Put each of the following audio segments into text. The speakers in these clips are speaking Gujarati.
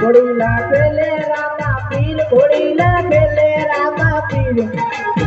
ઘોડીલા ખેલે રામા પીર ઘોડીલા ખેલે રામા પીર.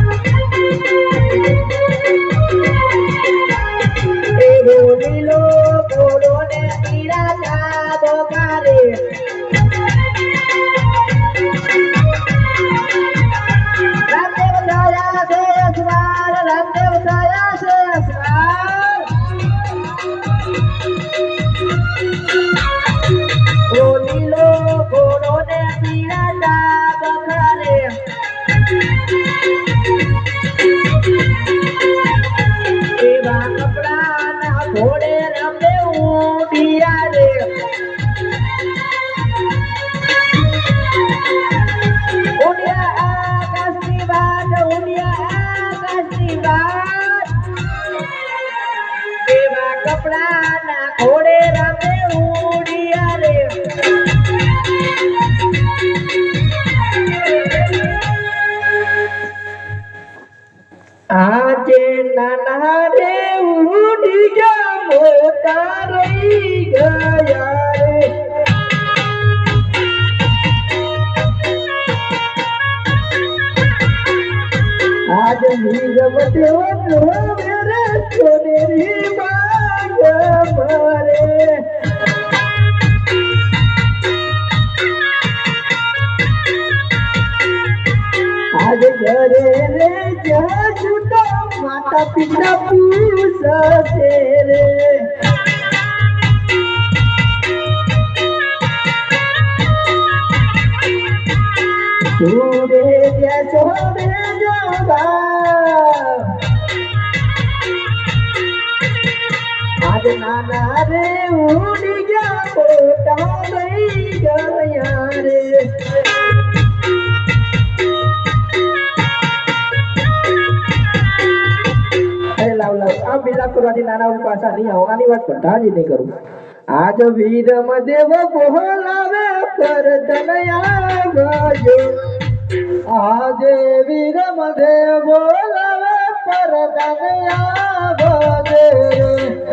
એવા કપડાના ઘોડે રમે ઉડિયા રે આજે નાના રે ઉડી ગયા મોટા રહી ગયા. રે આજ નીરવ દેવ મેરે સોનેરી મારે આજ ઘરે રે જા છૂટા માતા પિતા પૂછશે રે છોડે નાના રે ઉડી ગયા પોતા થઈ ગયા રે પાછા નહીં આવો વાત બધાજી નહીં કરું આજ વીર દેવ બોલાવે કર તનયા ગયો આજે વીર દેવ બોલાવે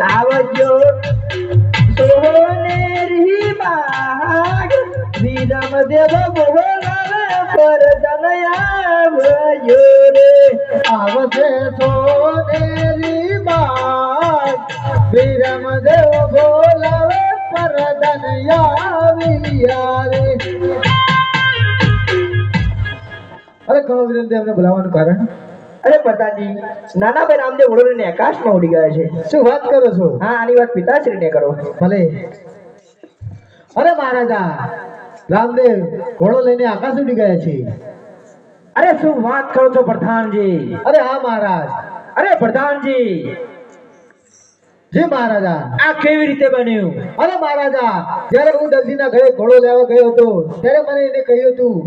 આવજો સોનેરી બાગ વીરમ દેવ બોલાવે પર અરે કહો વિરમ દેવને કારણ? અરે પ્રધાનજી નાનાભાઈ રામદેવ વડોદરાને આકાશમાં ઉડી ગયા છે. શું વાત કરો છો? હા આની વાત પિતાશ્રીને કરો. ભલે. અરે મહારાજા રામદેવ ઘોડો લઈને આકાશ ઉડી ગયા છે. અરે શું વાત કરો છો પ્રધાનજી? અરે હા મહારાજ. અરે પ્રધાનજી જી મહારાજા આ કેવી રીતે બન્યું? અરે મહારાજા જ્યારે હું દરજીના ઘરે ઘોડો લેવા ગયો હતો ત્યારે મને એને કહ્યું હતું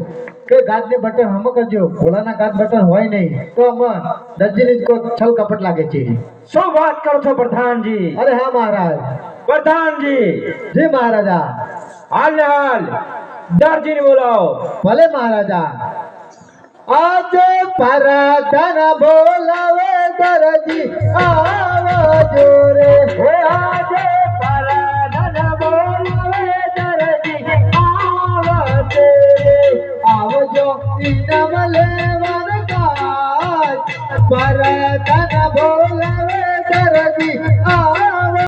કે ગાદને બટન હમ કરજો ઘોડાના ગાદ બટન હોય નહીં તો અમર દરજીની જ છલ કપટ લાગે છે. શું વાત કરો છો પ્રધાનજી? અરે હા મહારાજ. પ્રધાનજી! જી મહારાજા. હાલ ને હાલ દરજીને બોલાવો. ભલે મહારાજા. આજે પરાધાના બોલાવે દરજી. આવજો આવજો